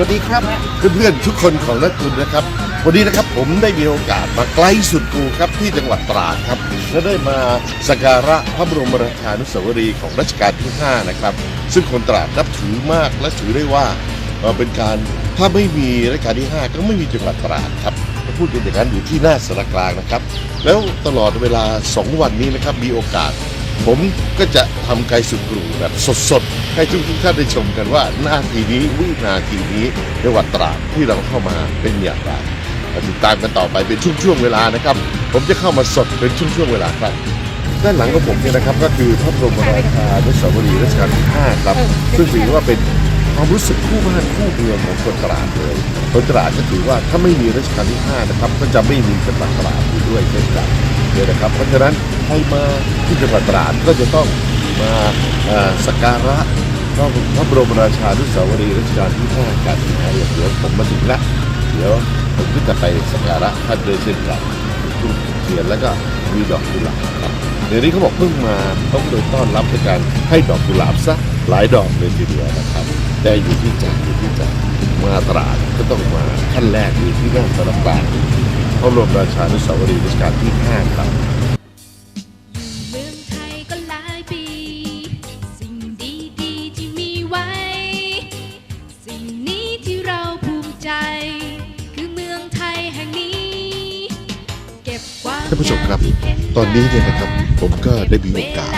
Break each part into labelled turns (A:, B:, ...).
A: วัสดีครับเพื่อนๆทุกคนของนักตุนนะครับ วันนี้นะครับผมได้มีโอกาสมาไกลสุดกูครับที่จังหวัดตราดครับและได้มาสักการะพระบรมราชานุสาวรีย์ของรัชกาลที่ 5 นะครับ ซึ่งคนตราดนับถือมากและถือได้ว่าเอ่อเป็นการถ้าไม่มีรัชกาลที่ 5 ก็ไม่มีจังหวัดตราดครับพูดกันอย่างนั้นอยู่ที่หน้าสารกลางนะครับ แล้วตลอดเวลา 2 วันนี้นะครับมีโอกาส ผมก็จะทำไกลสุดกรูแบบสดๆ ให้ทุกๆท่านได้ชมกันว่าหน้าทีนี้วินาทีนี้จังหวัดตราดที่เราเข้ามาเป็นอย่างไรมาติดตามกันต่อไปเป็นช่วงๆเวลานะครับ ผมจะเข้ามาสดเป็นช่วงๆเวลาครับด้านหลังของผมเนี่ยนะครับก็คือพระบรมราชานุสาวรีย์รัชกาลที่ 5 ครับ ซึ่งถือว่าเป็นความรู้สึกคู่บ้านคู่เมืองของคนตราดเลยคนตราดก็ถือว่าถ้าไม่มีรัชกาลที่ 5 นะครับ ก็จะไม่มีจังหวัดตราดอยู่ด้วยเช่นกันเลยนะครับ เพราะฉะนั้น ใครมาที่จังหวัดตราดก็จะต้องมาสักการะพระพระบรมราชานุสาวรีย์รัชกาลที่5กันนะเดี๋ยวผมมาถึงละเดี๋ยวผมก็จะไปสักการะท่านด้วยเช่นกันทูบเทียนแล้วก็มีดอกกุหลาบครับเดี๋ยวนี้เขาบอกเพิ่งมาต้องโดยต้อนรับด้วยการให้ดอกกุหลาบซะหลายดอกเลยทีเดียวนะครับ แต่อยู่ที่ใจอยู่ที่ใจมาตราดก็ต้องมาขั้นแรกอยู่ที่หน้าสารกางพระบรมราชานุสาวรีย์รัชกาลที่5ครับ ผู้ชมครับ ตอนนี้เนี่ยนะครับผมก็ได้มีโอกาส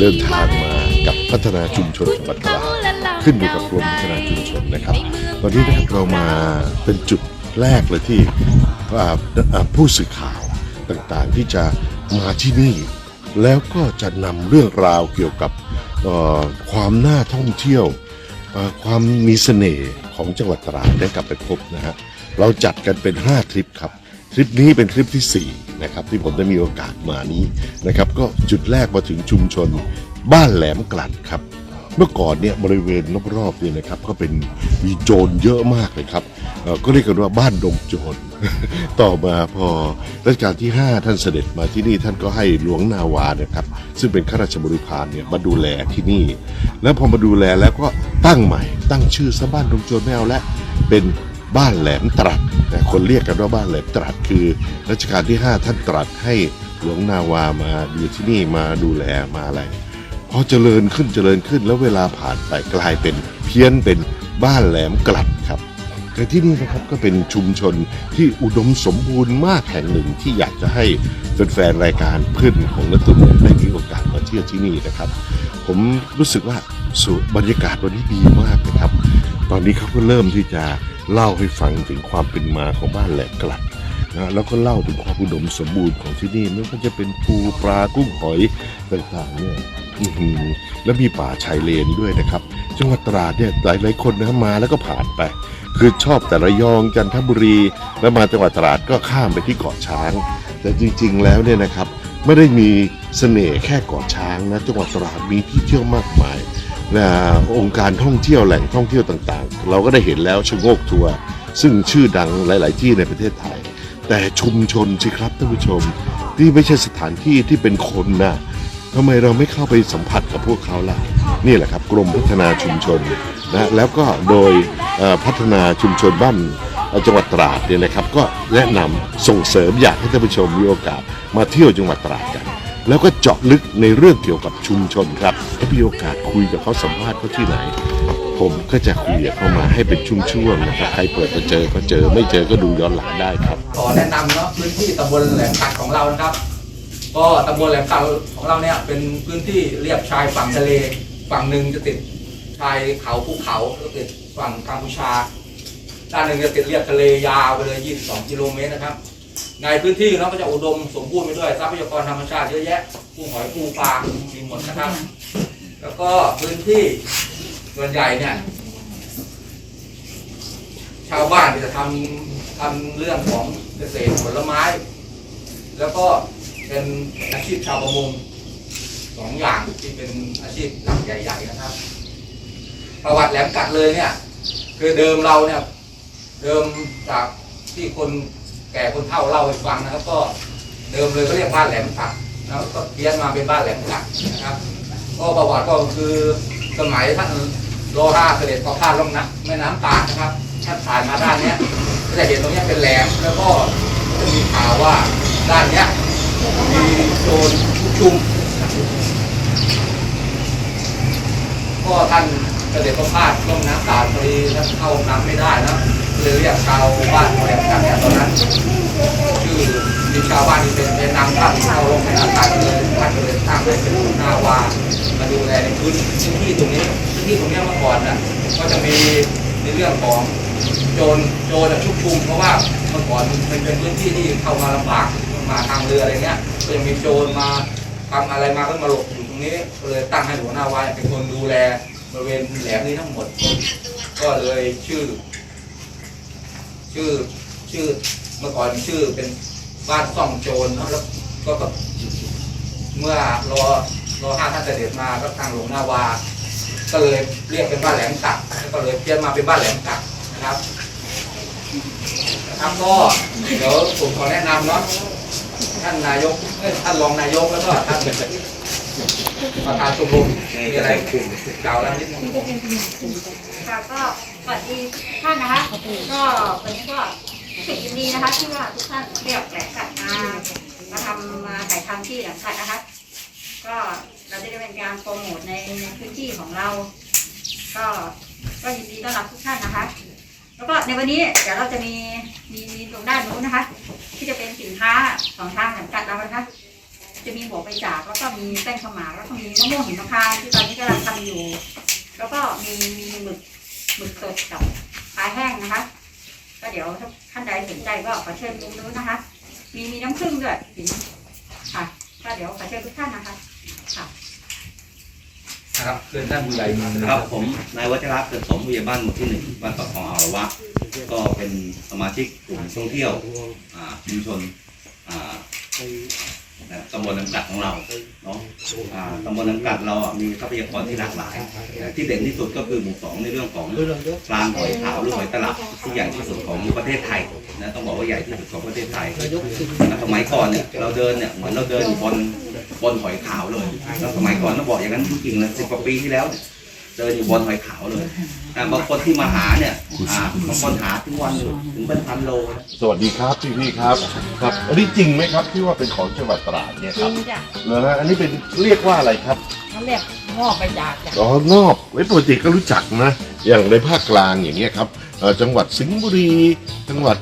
A: เดินทางมากับพัฒนาชุมชนจังหวัดตราดขึ้นอยู่กับกรมพัฒนาชุมชนนะครับ ตอนนี้นะครับเรามาเป็นจุดแรกเลยที่ผู้สื่อข่าวต่างๆที่จะมาที่นี่ แล้วก็จะนำเรื่องราวเกี่ยวกับความน่าท่องเที่ยว ความมีเสน่ห์ของจังหวัดตราดได้กลับไปพบนะฮะเราจัดกันเป็น 5 ทริปครับ ทริปนี้เป็นทริปที่ 4 นะครับที่ผมได้มีโอกาสมานี้นะครับก็จุดแรกมาถึงชุมชนบ้านแหลมกลัดครับ เมื่อก่อนเนี่ยบริเวณรอบๆเนี่ยนะครับก็เป็นมีโจรเยอะมากเลยครับก็เรียกกันว่าบ้านดงโจรต่อมาพอรัชกาลที่ 5 ท่านเสด็จมาที่นี่ท่านก็ให้หลวงนาวาเนะครับ ซึ่งเป็นข้าราชบริพารเนี่ยมาดูแลที่นี่ แล้วพอมาดูแลแล้วก็ตั้งใหม่ ตั้งชื่อซะบ้านดงโจรไม่เอาแล้วเป็น บ้านแหลมตรัสนะคนเรียกกันว่าบ้านแหลมตรัสคือรัชกาลที่ 5 ท่านตรัสให้หลวงนาวามาอยู่ที่นี่มาดูแลมาอะไรพอเจริญขึ้นเจริญขึ้นแล้วเวลาผ่านไปกลายเป็นเพี้ยนเป็นบ้านแหลมกลัดครับแต่ที่นี่นะครับก็เป็นชุมชนที่อุดมสมบูรณ์มากแห่งหนึ่งที่อยากจะให้แฟนๆรายการเพื่อนของนักตุนได้มีโอกาสมาเที่ยวที่นี่นะครับ ผมรู้สึกว่าบรรยากาศวันนี้ดีมากนะครับ ตอนนี้เขาก็เริ่มที่จะเล่าให้ฟังถึงความเป็นมาของบ้านแหลมกลัดนะแล้วก็เล่าถึงความอุดมสมบูรณ์ของที่นี่ไม่ว่าจะเป็นปูปลากุ้งหอยต่างๆเนี่ยแล้วมีป่าชายเลนด้วยนะครับจังหวัดตราดเนี่ยหลายๆคนนะมาแล้วก็ผ่านไป คือชอบแต่ระยองจันทบุรี แล้วมาจังหวัดตราดก็ข้ามไปที่เกาะช้าง แต่จริง ๆ แล้วเนี่ยนะครับ ไม่ได้มีเสน่ห์แค่เกาะช้างนะจังหวัดตราดมีที่เที่ยวมากมาย องค์การท่องเที่ยวแหล่งท่องเที่ยวต่างๆ เราก็ได้เห็นแล้วชะโงกทัวร์ซึ่งชื่อดังหลาย ๆ ที่ในประเทศไทย แต่ชุมชนสิครับท่านผู้ชมนี่ไม่ใช่สถานที่ที่เป็นคนนะทำไมเราไม่เข้าไปสัมผัสกับพวกเขาล่ะ นี่แหละครับกรมพัฒนาชุมชนนะแล้วก็โดยเอ่อพัฒนาชุมชนบ้านเอ่อจังหวัดตราดเนี่ยนะครับ ก็แนะนำส่งเสริมอยากให้ท่านผู้ชมมีโอกาสมาเที่ยวจังหวัดตราดกัน แล้วก็เจาะลึกในเรื่องเกี่ยวกับชุมชนครับถ้ามีโอกาสคุยกับเขาสัมภาษณ์เขาที่ไหน ผมก็จะคุยกับเขามาให้เป็นช่วงๆนะครับใครเปิดมาเจอก็เจอไม่เจอก็ดูย้อนหลังได้ครับ
B: ขอแนะนำเนาะพื้นที่ตำบลแหลมขัดของเรานะครับ ก็ตำบลแหลมขัดของเราเนี่ยเป็นพื้นที่เรียบชายฝั่งทะเล ฝั่งหนึ่งจะติดชายเขาภูเขาแล้วติดฝั่งกัมพูชา ด้านหนึ่งจะติดเรียบทะเลยาวไปเลย 22 กิโลเมตรนะครับ ในพื้นที่เนาะก็จะอุดมสมบูรณ์ไปด้วยทรัพยากรธรรมชาติเยอะแยะกุ้งหอยปูปลามีหมดนะครับ แล้วก็พื้นที่ส่วนใหญ่เนี่ย ชาวบ้านจะทำทำเรื่องของเกษตรผลไม้ แล้วก็เป็นอาชีพชาวประมงสองอย่างที่เป็นอาชีพหลักใหญ่ ๆ นะครับ ประวัติแหลมกัดเลยเนี่ย คือเดิมเราเนี่ย เดิมจากที่คน แก่คนเฒ่าเล่าให้ฟังนะครับ ก็เดิมเลยก็เรียกบ้านแหลมกัดแล้วก็เพี้ยนมาเป็นบ้านแหลมกัดนะครับก็ประวัติก็คือสมัยท่านรอห้าเสด็จประพาสลงนะแม่น้ำตานะครับถ้าผ่านมาด้านเนี้ยก็จะเห็นตรงนี้เป็นแหลมแล้วก็จะมีข่าวว่าด้านเนี้ยมีโจรชุมก็ท่านเสด็จประพาสลงน้ำตาพอดีท่านเข้าน้ำไม่ได้นะเลยเรียกชาวบ้านแหลมกัน ที่ที่เข้ามาลำบากมาทางเรืออะไรเงี้ยก็จะมีโจรมาทำอะไรมาก็มาหลบอยู่ตรงนี้ก็เลยตั้งให้หัวหน้าวายเป็นคนดูแลบริเวณแหลมนี้ทั้งหมด ก็เลยชื่อ ชื่อชื่อเมื่อก่อนชื่อเป็นบ้านซ่องโจรเนะแล้วก็แบบเมื่อรอรอห้าท่านเสด็จมาก็ทางหลวงนาวา ก็เลยเรียกเป็นบ้านแหลมตักก็เลยเปลี่ยนมาเป็นบ้านแหลมตักนะครับ นะครับก็เดี๋ยวผมขอแนะนำเนาะท่านนายกท่านรองนายกแล้วก็ท่านประธานชมรมมีอะไรกล่าวแล้วนิดนึง
C: ค่ะก็สวัสดีท่านนะคะก็วันนี้ก็รู้สึกยินดีนะคะที่ว่าทุกท่านเรียกแหลกกัดมามาทำมาถ่ายทำที่หลมกัดนะคะ ก็เราจะได้เป็นการโปรโมทในในพื้นที่ของเรา ก็ก็ยินดีต้อนรับทุกท่านนะคะ แล้วก็ในวันนี้เดี๋ยวเราจะมีมีมีตรงด้านนู้นนะคะ ที่จะเป็นสินค้าของทางแหลมกัดเรานะคะ จะมีหัวไปจากแล้วก็มีแป้งขาวหมากแล้วก็มีมะม่วงหิมพานต์ที่ตอนนี้กำลังทำอยู่ แล้วก็มีมีหมึกหมึกสดกับปลาแห้งนะคะ ก็เดี๋ยวถ้าท่านใดสนใจก็ขอเชิญดูนู้นนะคะ มีมีน้ำผึ้งด้วยค่ะก็เดี๋ยวขอเชิญทุกท่านนะคะค่ะ
B: นะครับเชิญท่านผู้ใหญ่มา
D: ครับผมนายวัชระเกิดสมผู้ใหญ่บ้านหมู่ที่หนึ่งบ้านปากคลองอารวะ ก็เป็นสมาชิกกลุ่มท่องเที่ยวอ่าชุมชนอ่านะตำบลน้ำกัดของเราเนาะอ่าตำบลน้ำกัดเราอะมีทรัพยากรที่หลากหลายแต่ที่เด่นที่สุดก็คือหมู่สองในเรื่องของปลาหอยขาวหรือหอยตลับที่ใหญ่ที่สุดของประเทศไทยนะต้องบอกว่าใหญ่ที่สุดของประเทศไทยนะสมัยก่อนเนี่ยเราเดินเนี่ยเหมือนเราเดินอยู่บน บนหอยขาวเลยแล้วสมัยก่อนต้องบอกอย่างนั้นจริงๆเลยสิบกว่าปีที่แล้วเนี่ยเดินอยู่บนหอยขาวเลยอ่าบางคนที่มาหาเนี่ยอ่าบางคนหาถึงวันถึงเป็นพันโลนะ
A: สวัสดีครับพี่พี่ๆครับครับอันนี้จริงไหมครับที่ว่าเป็นของจังหวัดตราดเนี่ย
E: จ
A: ค
E: ริ
A: รับ
E: งจ้ะ
A: เหรอฮะอันนี้เป็นเรียกว่าอะไรครับ
E: เขาเรียกงอกไปจากจ้ะ
A: อ๋อนอกไว้ปกติก็รู้จักนะ อย่างในภาคกลางอย่างเงี้ยครับเอ่อจังหวัดสิงห์บุรี จังหวัด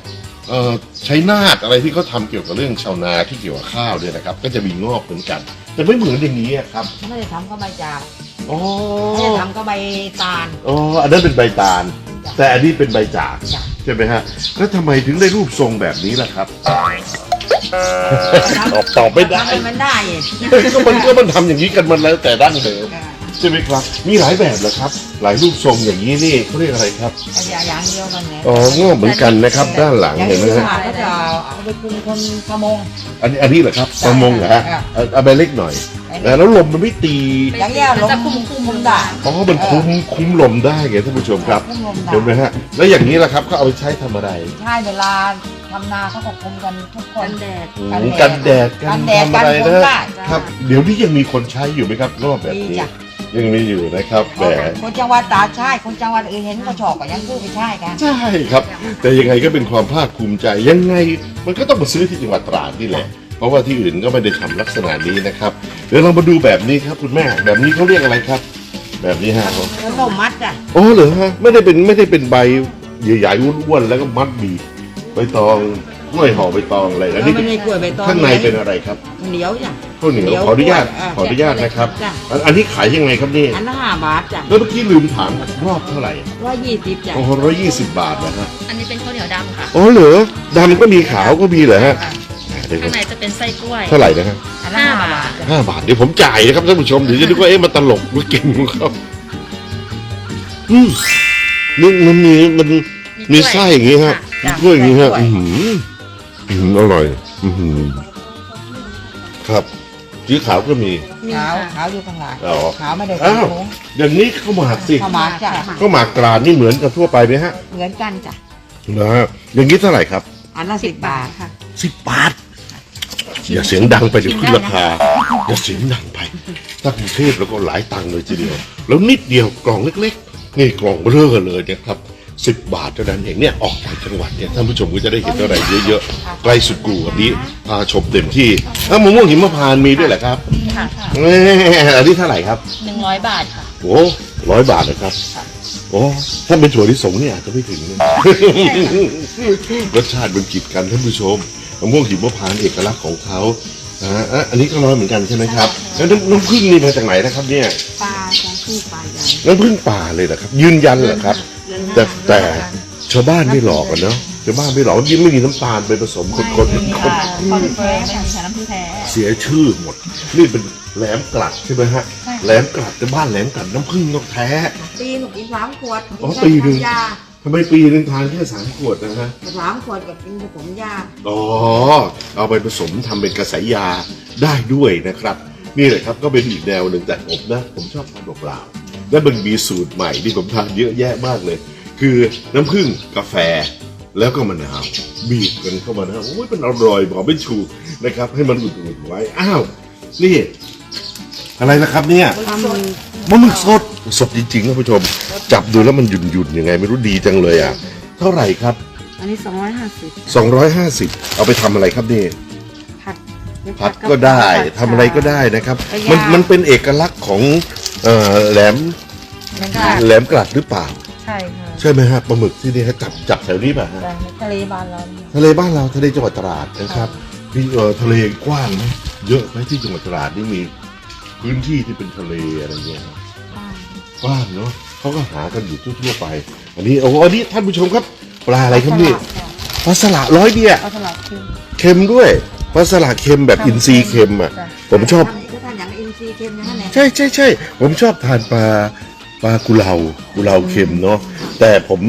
A: เอ่อชัยนาทอะไรที่เขาทำเกี่ยวกับเรื่องชาวนาที่เกี่ยวกับข้าวเนี่ยนะครับ ก็จะมีงอกเหมือนกัน แต่ไม่เหมือนอย่างนี้อะครับ
E: ไม่ได้ทำก็ใบจาก
A: อ๋อ
E: ไม่ได้ทำก็ใบตาล
A: อ๋ออันนั้นเป็นใบตาล
E: จ้ะ
A: แต่อันนี้เป็นใบจาก
E: จ้ะ
A: ใช่ไหมฮะแล้วทำไมถึงได้รูปทรงแบบนี้ล่ะครับ ตอบตอบไม่ได้
E: ทำให้มันได้
A: ก็มันก็มันทำอย่างนี้กันมันแล้วแต่ดั้งเดิม ใช่ไหมครับ มีหลายแบบเหรอครับ หลายรูปทรงอย่างนี้นี่เขาเรียกอะไรครับ
E: อย่างอย่างเดียวกันไง
A: อ๋องอกเหมือนกันนะครับ ด้านหลัง
E: อย่าง
A: เห็นไหม
E: ที่
A: ฮะ
E: ว่าก็จะเอาไปปรุงคนประมง
A: อันนี้อันนี้เหรอครับประมงเหรอฮะ
E: อะ
A: เอาเอาไปเล็กหน่อยนะแล้วลมมันไม่ตี
E: อย่างเงี้ยลมคุมคุมได้
A: อ๋อมันคุ้มคุ้มลมได้ไงท่านผู้ชมครับ
E: คุมลมได้
A: เห็นไหมฮะแล้วอย่างนี้ล่ะครับก็เอาไปใช้ทำอะไร
E: ใช่เวลาทำนาเขาก็คุมกันทุกคน
A: อืมกันแดดกั
E: กันนแดด
A: ทำอะไร
E: กันฝน
A: นะ
E: ได้
A: ครับ เดี๋ยวนี้ยังมีคนใช้อยู่ไหมครับรอบแบบ
E: มี
A: นี้
E: จ้ะ
A: ยังมีอยู่นะครับแหม
E: คนจังหวัดตราดใช่คนจังหวัดอื่นเห็นก็ชอบก็ยังซื้อไปใช่กัน
A: ใช่ครับ แต่ยังไงก็เป็นความภาคภูมิใจยังไงมันก็ต้องมาซื้อที่จังหวัดตราดนี่แหละเพราะว่าที่อื่นก็ไม่ได้ทำลักษณะนี้นะครับ เดี๋ยวเรามาดูแบบนี้ครับคุณแม่ แบบนี้เขาเรียกอะไรครับ แบบนี้ฮะ
E: ขนมมัดจ้ะ
A: อ๋อเหรอฮะไม่ได้เป็นไม่ได้เป็นใบใหญ่ๆอ้วนๆแล้วก็มัดบีบใบตอง กล้วยห่อใบตองอะไรอันนี้
E: ไม่ได้กล้วยใบตอง
A: ข้างในเป็นอะไรครับ
E: เหนียวจ้ะ
A: ข้าวเหนียว
E: เหนียว
A: ขออนุญาต
E: กล้วยอะ
A: ขออนุญาตนะครับ
E: จ้ะ
A: อันอันนี้ขายยังไงครับนี่
E: อันละห้าบาทจ้ะ
A: แล้วเมื่อกี้ลืมถามรอบเท่าไหร่
E: ร้อยยี่สิบจ้ะ
A: โอ้โหร้อยยี่สิบบาทนะฮะ
F: อันนี้เป็นข้าวเหนียวดำค่ะ
A: อ๋อเหรอดำก็มีขาวก็มีเหรอฮะเดี๋ยวก่อ
F: ข้านงในจะเป็นไส้กล้วย
A: เท่าไหร่นะฮะ
E: อันละห้าบาทจ้ะ
A: ห้าบาทเดี๋ยวผมจ่ายนะครับท่านผู้ชมเดี๋ยวจะนึกว่าเอ๊ะมันตลกมันเก่งของเขาอืมนี่มันมีมันมีไส้อย่างงี้ฮะมีกล้วยอย่างงี้ฮะอือหื ออือหืออร่อย อือหือครับสีขาวก็มี
E: ขาวขาวอยู่ข้างหลัง
A: อ๋อ
E: ขาวไม่ได้
A: อ้าว
E: ถุง
A: อย่างนี้ข้าวหมากสิ
E: ข้าวหมากจ้ะ
A: ข้าวหมากกรานนี่เหมือนกับทั่วไปไหมฮะ
E: เหมือนกันจ้ะ
A: นะฮะอย่างนี้เท่าไหร่ครับ
E: อันละสิบบาทค่ะ
A: สิบบาท อย่าเสียงดังไปเดี๋ยวขึ้นราคา อย่าเสียงดังไปถ้ากรุงเทพแล้วก็หลายตังค์เลยทีเดียว แล้วนิดเดียวกล่องเล็ก ๆ นี่กล่องเบลอเลยเนี่ยครับ 10บาทเท่านั้นเองเนี่ยออกต่างจังหวัดเนี่ยท่านผู้ชมก็จะได้เห็นอะไรเยอะๆใกล้สุดกูวันนี้พาชมเต็มที่อ้าวมะม่วงหิมพานต์มีด้วยเหรอครับ
F: ค่ะ
A: แหม่อันนี้เท่าไหร่ครับ
F: หนึ่งร้อยบาทค่ะ
A: โอ้ร้อยบาทนะครับโอ้ถ้าเป็นถั่วลิสงเนี่ยอาจจะไม่ถึงนะรสชาติมันกีดกันท่านผู้ชมมะม่วงหิมพานต์เอกลักษณ์ของเขาอ่าอะอันนี้ก็ร้อยเหมือนกันใช่ไหมครับแล้วน้ำน้ำผึ้งนี่มาจากไหนนะครับเนี่ย
E: ปลาของผู้ปลาใหญ่
A: น้ำผึ้งป่าเลยเหรอครับ ยืนยันเหรอครับ แต่แต่ชาวบ้านไม่หลอกกันเนาะชาวบ้านไม่หลอกยิ่งไม่มีน้ำตาลไปผสมคนๆคน
F: ค่ะความแท้ไม่มีค่ะน้ำพริกแท้
A: เสียชื่อหมด นี่เป็นแหลมกลัดใช่ไหมฮะแหลมกลัดแต่บ้านแหลมกลัดน้ำผึ้งต้องแท้
E: ปีหนูกินสามขวด
A: อ๋อปีหนึ่ง
E: ยา
A: ทำไมปีหนึงทานแค่สามขวดนะฮะ
E: สามขวดกับกินผสมยา
A: อ๋อเอาไปผสมทำเป็นกระสายยาได้ด้วยนะครับ นี่แหละครับก็เป็นอีกแนวหนึ่งแต่ผมนะ ผมชอบทานเปล่าๆและมันมีสูตรใหม่ที่ผมทานเยอะแยะมากเลย คือน้ำผึ้งกาแฟแล้วก็มะนาวบีบกันเข้ามานะโอ้ยมันอร่อยบอกไม่ถูกนะครับ ให้มันอุ่นๆไว้อ้าวนี่ อะไรนะครับเนี่ย
E: ทำ
A: มะมึกสดสดจริงๆท่านผู้ชม จับดูแล้วมันหยุ่นๆยังไง ไม่รู้ดีจังเลยอะ เท่าไหร่ครับ
E: อันนี้สองร้อยห้าสิบ
A: 250 เอาไปทำอะไรครับนี่
E: ผัด
A: ผัดก็ได้ทำอะไรก็ได้นะครับ
E: ก็
A: มัน
E: ย่าง
A: มันเป็นเอกลักษณ์ของเอ่อแหลม
E: แล้วก็
A: แหลมกลัดหรือเปล่า
E: ใช่ค่ะ
A: ใช่ไหมฮะปลาหมึกที่นี่ฮะจับจับแถวนี้ป่ะฮะ
E: แต่ในทะเลบ้านเราเนี่ย
A: ทะเลบ้านเราทะเลจังหวัดตราดนะครับที่เอ่อทะเลกว้างไหมเยอะไหมที่จังหวัดตราดนี่มีพื้นที่ที่เป็นทะเลอะไรเงี้ย
E: บ้าน
A: กว้างเนาะเขาก็หากันอยู่ทั่วๆไป อันนี้โอ้โหอันนี้ท่านผู้ชมครับ ปลาอะไรครับนี่ปลาสละร้อยเดีย
E: ปลาสลัดคือ
A: เค็มด้วยปลาสละเค็มแบบอินทรีย์เค็มอะ ผมชอบ
E: ก็ทานอย่างอินทรีย์เค็มนะฮะเนี่ย
A: ใช่ใช่ใช่ผมชอบทานปลาปลากุเลากุเลาเค็มเนาะ แต่ผม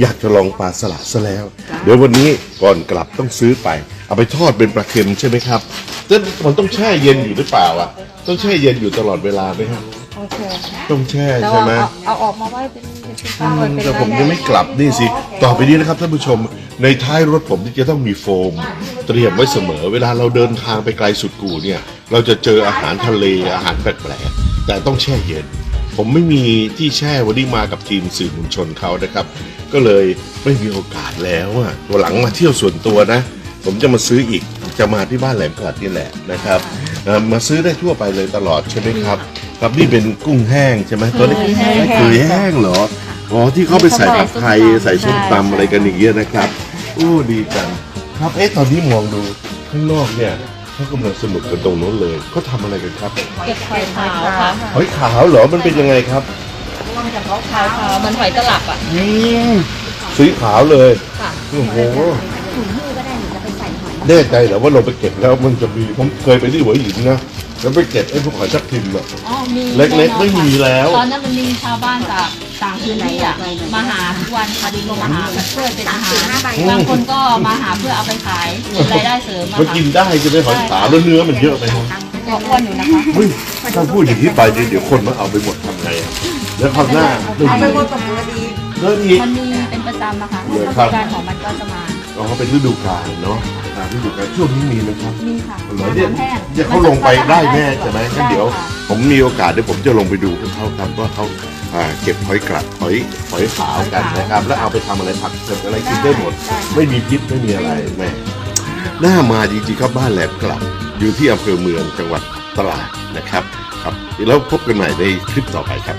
A: อยากจะลองปลาสละซะแล้ว เดี๋ยววันนี้ก่อนกลับต้องซื้อไป เอาไปทอดเป็นปลาเค็มใช่ไหมครับแต่มันต้องแช่เย็นอยู่หรือเปล่าอะ ต้องแช่เย็นอยู่ตลอดเวลาไหมครับ
E: โอเค
A: ต้องแช่
E: แล้ว
A: ใช่ไหม
E: เอาเอาออกมาไว้เป็นเป็นข้าวเป็น
A: แต่ผมยังไม่กลับนี่สิ ต่อไปนี้นะครับท่านผู้ชม ในท้ายรถผมที่จะต้องมีโฟม เตรียมไว้เสมอ เวลาเราเดินทางไปไกลสุดกูเนี่ย เราจะเจออาหารทะเลอาหารแปลกๆแต่ต้องแช่เย็น ผมไม่มีที่แช่วันนี้มากับทีมสื่อมวลชนเขานะครับ ก็เลยไม่มีโอกาสแล้วอะตัวหลังมาเที่ยวส่วนตัวนะ ผมจะมาซื้ออีกจะมาที่บ้านแหลมกลัดนี่แหละนะครับเอ่อมาซื้อได้ทั่วไปเลยตลอดใช่ไหมครับ ครับนี่เป็นกุ้งแห้งใช่ไหมตัวนี้
F: เคยแห้ง
A: เคยแห้งเหรออ๋อที่เขาไปใส่ผัดไทยใส่ส้มตำอะไรกันอย่างเงี้ยนะครับโอ้ดีจังครับเอ๊ะตอนนี้มองดูข้างนอกเนี่ย เขากำลังสนุกกันตรงโน้นเลยเขาทำอะไรกันครับ
F: เก็บหอยขาวค่ะ
A: หอยขาวเหรอมันเป็นยังไงครับ
F: หอยขาวเหมันหอยตลับอะ
A: อืมสีขาวเลย
F: ค่ะ
A: โอ้โหแน่ใจเหรอว่าเราไปเก็บแล้วมันจะมีผมเคยไปที่หัวหินนะ แล้วไปเก็บไอ้พวกหอยทับทิมอะ
F: อ๋อมี
A: เล็กๆไม่มีแล้ว
F: ตอนนั้นมันมีชาวบ้านจากต่างพื้นที่อะมาหาทุกวันค่ะดินมาหาแบบเพื่อเป็นอาหารบางคนก็มาหาเพื่อเอาไปขายเป็นรายได้เสริมมา
A: มัน
F: ค่ะ
A: กินได้ใช่ไหมหอยขาวแล้วเนื้อมันเยอะไหมครับ
F: ก็อ้วนอยู่นะคะ
A: เฮ้ยถ้าพูดอย่างนี้ไปเดี๋ยวคนมาเอาไปหมดทำไงอะแล้วคราวหน้าไม่
E: เอาไป
A: มี
E: หมดกับมือดี
A: เรื่องอีก
F: มันมีเป็นประจำนะคะ
A: เหรอ
F: เท
A: ครั
F: ศ
A: บ
F: กาลของมันก็จะมา
A: อ๋อเป็นฤดูกาลเนาะ ตามฤดูกาลช่วงนี้มีไหมครับ
F: มีค่ะ
A: เหรอเนี่ย
F: น้ำแห้ง
A: เดี๋ยวเขาลงไปได้แน่ใช่ไหมงั้นเดี๋ยว
F: ค่ะ
A: ผมมีโอกาสเดี๋ยวผมจะลงไปดูพวกเขาครับว่าเขาอ่าเก็บหอยกลัดหอยหอยขาวกันนะครับ แล้วเอาไปทำอะไรผักเสร็จอะไรกินได้หมด ไม่มีพิษไม่มีอะไรแม่น่ามาจริงๆครับบ้านแหลมกลับ อยู่ที่อำเภอเมืองจังหวัดตราดนะครับ ครับแล้วพบกันใหม่ในคลิปต่อไปครับ